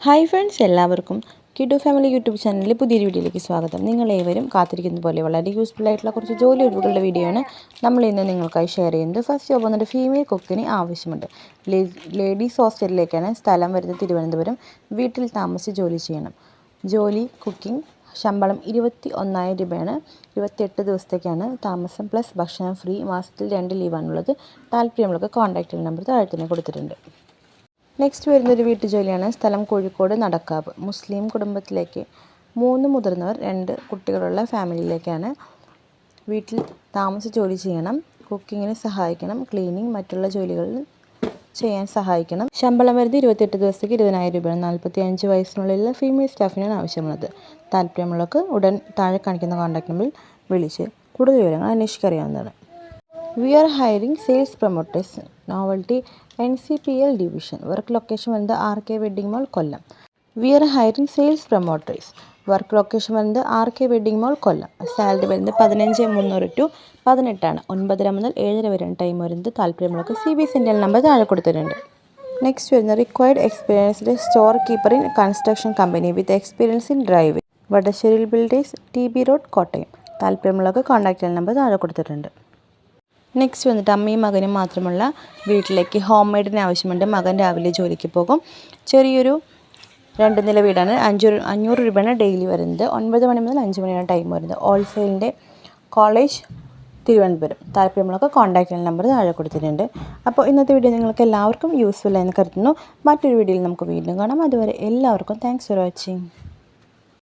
Hi friends എല്ലാവർക്കും കിഡു family YouTube ചാനലിൽ പുതിയൊരു വീഡിയോയിലേക്ക് സ്വാഗതം. നിങ്ങൾ ഏവരും കാത്തിരിക്കുന്ന പോലെ വളരെ യൂസ്ഫുൾ ആയിട്ടുള്ള കുറച്ച് ജോലി ഒഴിവുകളുടെ വീഡിയോ ആണ് നമ്മൾ ഇന്ന് നിങ്ങൾക്കായി ഷെയർ ചെയ്യുന്നത്. ഫസ്റ്റ് ജോബ് വന്നിട്ട് ഫീമെയിൽ കുക്കിന് ആവശ്യമുണ്ട്. ലേഡീസ് ഹോസ്റ്റലിലേക്കാണ് സ്ഥലം വരുന്നത് തിരുവനന്തപുരം. വീട്ടിൽ താമസിച്ച് ജോലി ചെയ്യണം. ജോലി കുക്കിംഗ് ശമ്പളം ഇരുപത്തി ഒന്നായിരം രൂപയാണ്. ഇരുപത്തിയെട്ട് ദിവസത്തേക്കാണ് താമസം. പ്ലസ് ഭക്ഷണം ഫ്രീ മാസത്തിൽ രണ്ട് ലീവാണുള്ളത് താല്പര്യമുള്ളവർക്ക് കോൺടാക്റ്റ് നമ്പർ താഴെ തന്നെ കൊടുത്തിട്ടുണ്ട്. നെക്സ്റ്റ് വരുന്നൊരു വീട്ടുജോലിയാണ് സ്ഥലം കോഴിക്കോട് നടക്കാവ്. മുസ്ലിം കുടുംബത്തിലേക്ക് മൂന്ന് മുതിർന്നവർ രണ്ട് കുട്ടികളുള്ള ഫാമിലിയിലേക്കാണ് വീട്ടിൽ താമസിച്ച് ജോലി ചെയ്യണം. കുക്കിങ്ങിന് സഹായിക്കണം. ക്ലീനിങ് മറ്റുള്ള ജോലികൾ ചെയ്യാൻ സഹായിക്കണം. ശമ്പളം വരുന്നത് ഇരുപത്തെട്ട് ദിവസത്തേക്ക് ഇരുപതിനായിരം രൂപയാണ് നാൽപ്പത്തി അഞ്ച് വയസ്സിനുള്ളിലുള്ള ഫീമെയിൽ സ്റ്റാഫിനാണ് ആവശ്യമുള്ളത്. താല്പര്യമുള്ളവർക്ക് ഉടൻ താഴെ കാണിക്കുന്ന കോൺടാക്ട് നമ്പറിൽ വിളിച്ച് കൂടുതൽ വിവരങ്ങൾ അന്വേഷിക്കറിയാവുന്നതാണ് we are hiring sales promoters novelty N C P L division work location വന്നത് R K wedding mall Kollam. We are hiring sales promoters work location വന്നത് R K wedding mall Kollam. Salary വരുന്നത് പതിനഞ്ച് മുന്നൂറ് to പതിനെട്ടാണ് ഒൻപതര മുതൽ ഏഴര വരെയാണ് time വരുന്നത്. താല്പര്യമുള്ളവർക്ക് സി ബി എസ് നമ്പർ താഴെ കൊടുത്തിട്ടുണ്ട്. നെക്സ്റ്റ് വരുന്ന required experienced store keeper in construction company with experience in driving Vadasseril builders T B road Kottayam. താല്പര്യമുള്ളവർക്ക് കോൺടാക്റ്റ് നമ്പർ താഴെ കൊടുത്തിട്ടുണ്ട്. നെക്സ്റ്റ് വന്നിട്ട് അമ്മയും മകനും മാത്രമുള്ള വീട്ടിലേക്ക് ഹോം മെയ്ഡിന് ആവശ്യമുണ്ട്. മകൻ രാവിലെ ജോലിക്ക് പോകും. ചെറിയൊരു രണ്ട് നില വീടാണ്. അഞ്ചു അഞ്ഞൂറ് രൂപയാണ് ഡെയിലി വരുന്നത്. ഒൻപത് മണി മുതൽ അഞ്ച് മണിയാണ് ടൈം വരുന്നത്. ഹോൾസെയിലിന്റെ കോളേജ് തിരുവനന്തപുരം. താല്പര്യമുള്ളവർക്ക് ചെയ്യുന്ന നമ്പർ താഴെ കൊടുത്തിട്ടുണ്ട്. അപ്പോൾ ഇന്നത്തെ വീഡിയോ നിങ്ങൾക്ക് എല്ലാവർക്കും യൂസ്ഫുൾ ആയെന്ന് കരുതുന്നു. മറ്റൊരു വീഡിയോയിൽ നമുക്ക് വീണ്ടും കാണാം. അതുവരെ എല്ലാവർക്കും താങ്ക്സ് ഫോർ വാച്ചിങ്